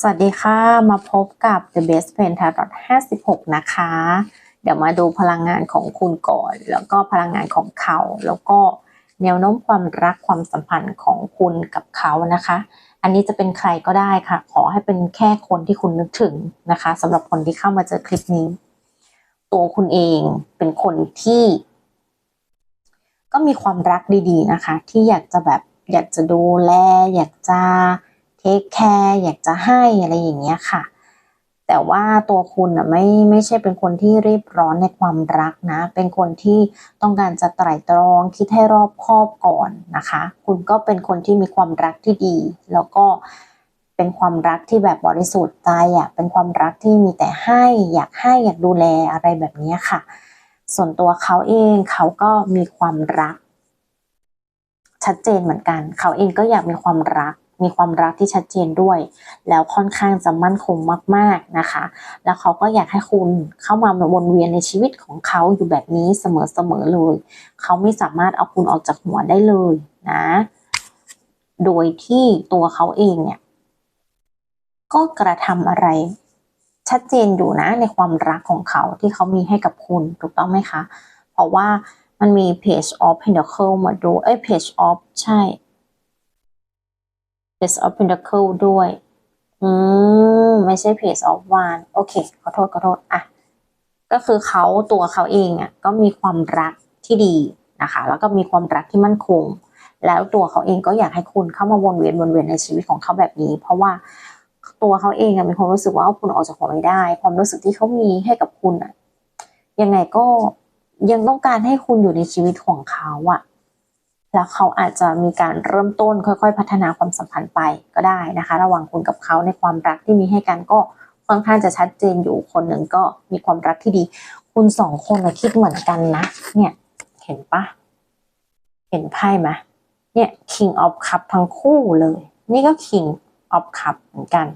สวัสดีค่ะ มาพบกับ The Best Friend Tarot 56 นะคะ เดี๋ยวมาดูพลังงานของคุณก่อน แล้วก็พลังงานของเขา แล้วก็แนวโน้มความรักความสัมพันธ์ของคุณกับเขานะคะ อันนี้จะเป็นใครก็ได้ค่ะ ขอให้เป็นแค่คนที่คุณนึกถึงนะคะสำหรับคนที่เข้ามาเจอคลิปนี้ ตัวคุณเองเป็นคนที่ ก็มีความรักดีๆนะคะ ที่อยากจะแบบอยากจะดูแล อยากจะ ทคแคร์อยากจะให้อะไรอย่างเงี้ยค่ะ แต่ว่าตัวคุณอะไม่ไม่ใช่เป็นคนที่รีบร้อนในความรักนะ เป็นคนที่ต้องการจะไตร่ตรองคิดให้รอบคอบก่อนนะคะ คุณก็เป็นคนที่มีความรักที่ดี แล้วก็เป็นความรักที่แบบบริสุทธิ์ใจอะเป็นความรักที่มีแต่ให้อยากให้อยากดูแลอะไรแบบนี้ค่ะ ส่วนตัวเขาเองเขาก็มีความรัก ชัดเจนเหมือนกัน เขาเองก็อยากมีความรัก มีความรักที่ชัดเจนด้วย แล้วค่อนข้างจะมั่นคงมาก ๆนะคะ แล้วเขาก็อยากให้คุณเข้ามาวนเวียนในชีวิตของเขาอยู่แบบนี้เสมอๆเลย เขาไม่สามารถเอาคุณออกจากหัวได้เลยนะ โดยที่ตัวเขาเองเนี่ยก็กระทำอะไรชัดเจนอยู่นะในความรักของเขาที่เขามีให้กับคุณถูกต้องไหมคะ เพราะว่ามันมี page of pentacle มาดูเอ้ย page of ใช่ page of pentacle ด้วย อืม ไม่ใช่ page of wand โอเค ขอโทษ ขอโทษ อะ ก็คือเขาตัวเขาเองอะก็มีความรักที่ดีนะคะ แล้วก็มีความรักที่มั่นคง แล้วตัวเขาเองก็อยากให้คุณเข้ามาวนเวียนวนเวียนในชีวิตของเขาแบบนี้ เพราะว่าตัวเขาเองอะมีความรู้สึกว่าคุณออกจากหัวไม่ได้ ความรู้สึกที่เขามีให้กับคุณอะยังไงก็ยังต้องการให้คุณอยู่ในชีวิตของเขาอะ แล้วเขาอาจจะมีการเริ่มต้นค่อยๆ พัฒนาความสัมพันธ์ไปก็ได้นะคะ ระหว่างคุณกับเขาในความรักที่มีให้กันก็ค่อนข้างจะชัดเจนอยู่คนหนึ่งก็มีความรักที่ดี คุณสองคนคิดเหมือนกันนะ เนี่ย เห็นปะเห็นไพ่ไหมเนี่ย King of Cup ทั้งคู่เลย นี่ก็ King of Cup เหมือนกัน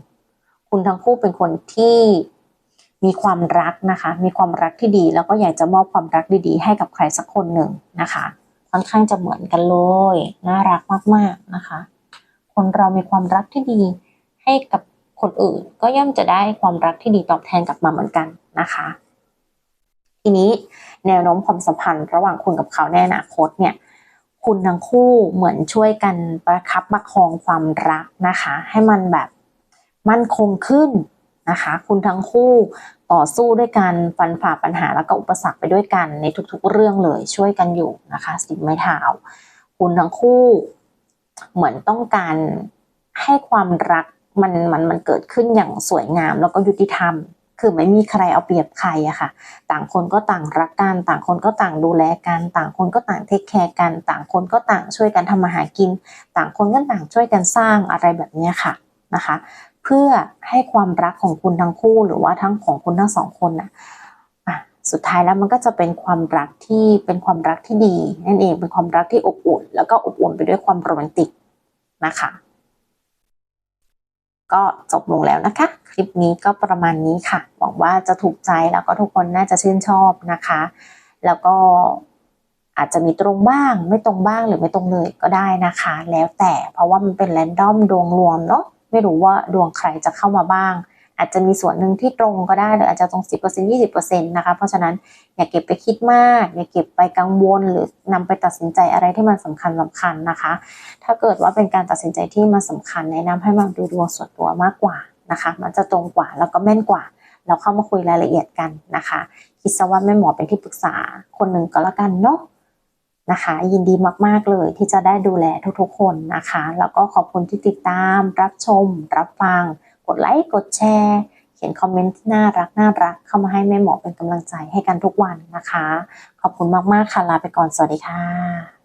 คุณทั้งคู่เป็นคนที่มีความรักนะคะ มีความรักที่ดี แล้วก็อยากจะมอบความรักดีๆ ให้กับใครสักคนหนึ่งนะคะ ค่อนข้างจะเหมือนกันเลย น่ารักมากๆนะคะ คนเรามีความรักที่ดีให้กับคนอื่น ก็ย่อมจะได้ความรักที่ดีตอบแทนกลับมาเหมือนกันนะคะ ทีนี้แนวโน้มความสัมพันธ์ระหว่างคุณกับเขาในอนาคตเนี่ยคุณทั้งคู่เหมือนช่วยกันประคับประคองความรักนะคะ ให้มันแบบมั่นคงขึ้น นะคะ คุณทั้งคู่ต่อสู้ด้วยกันฟันฝ่าปัญหาแล้วก็อุปสรรคไปด้วยกันในทุกๆ เรื่องเลยช่วยกันอยู่นะคะสิบไม้เท้าคุณทั้งคู่เหมือนต้องการให้ความรักมันมันมันเกิดขึ้นอย่างสวยงามแล้วก็ยุติธรรม คือไม่มีใครเอาเปรียบใครอะค่ะ ต่างคนก็ต่างรักกัน ต่างคนก็ต่างดูแลกัน ต่างคนก็ต่างเทคแคร์กัน ต่างคนก็ต่างช่วยกันทำมาหากิน ต่างคนก็ต่างช่วยกันสร้างอะไรแบบนี้ค่ะนะคะ เพื่อให้ความรักของคุณทั้งคู่หรือว่าทั้งของคุณทั้งสองคนนะ่ะสุดท้ายแล้วมันก็จะเป็นความรักที่เป็นความรักที่ดี นั่นเองเป็นความรักที่อบอุ่น แล้วก็อบอุ่นไปด้วยความโรแมนติกนะคะ ก็จบลงแล้วนะคะ คลิปนี้ก็ประมาณนี้ค่ะ หวังว่าจะถูกใจแล้วก็ทุกคนน่าจะชื่นชอบนะคะ แล้วก็อาจจะมีตรงบ้างไม่ตรงบ้างหรือไม่ตรงเลยก็ได้นะคะ แล้วแต่เพราะว่ามันเป็นแรนดอมดวงรวมเนาะ ไม่รู้ว่าดวงใครจะเข้ามาบ้าง อาจจะมีส่วนหนึ่งที่ตรงก็ได้หรืออาจจะตรง 10% 20%นะคะเพราะฉะนั้นอย่าเก็บไปคิดมาก อย่าเก็บไปกังวลหรือนำไปตัดสินใจอะไรที่มันสำคัญสำคัญนะคะ ถ้าเกิดว่าเป็นการตัดสินใจที่มันสาคัญแนะนำให้มาดูดวงส่วนตัวมากกว่านะคะ มันจะตรงกว่าแล้วก็แม่นกว่าเราเข้ามาคุยรายละเอียดกันนะคะ คิดซะว่าแม่หมอเป็นที่ปรึกษาคนหนึ่งก็แล้วกันเนาะ นะคะ ยินดีมากๆเลยที่จะได้ดูแลทุกๆคนนะคะ แล้วก็ขอบคุณที่ติดตาม รับชม รับฟัง กดไลค์กดแชร์เขียนคอมเมนต์ที่น่ารักน่ารักเข้ามาให้แม่หมอเป็นกำลังใจให้กันทุกวันนะคะ ขอบคุณมากๆค่ะลาไปก่อนสวัสดีค่ะ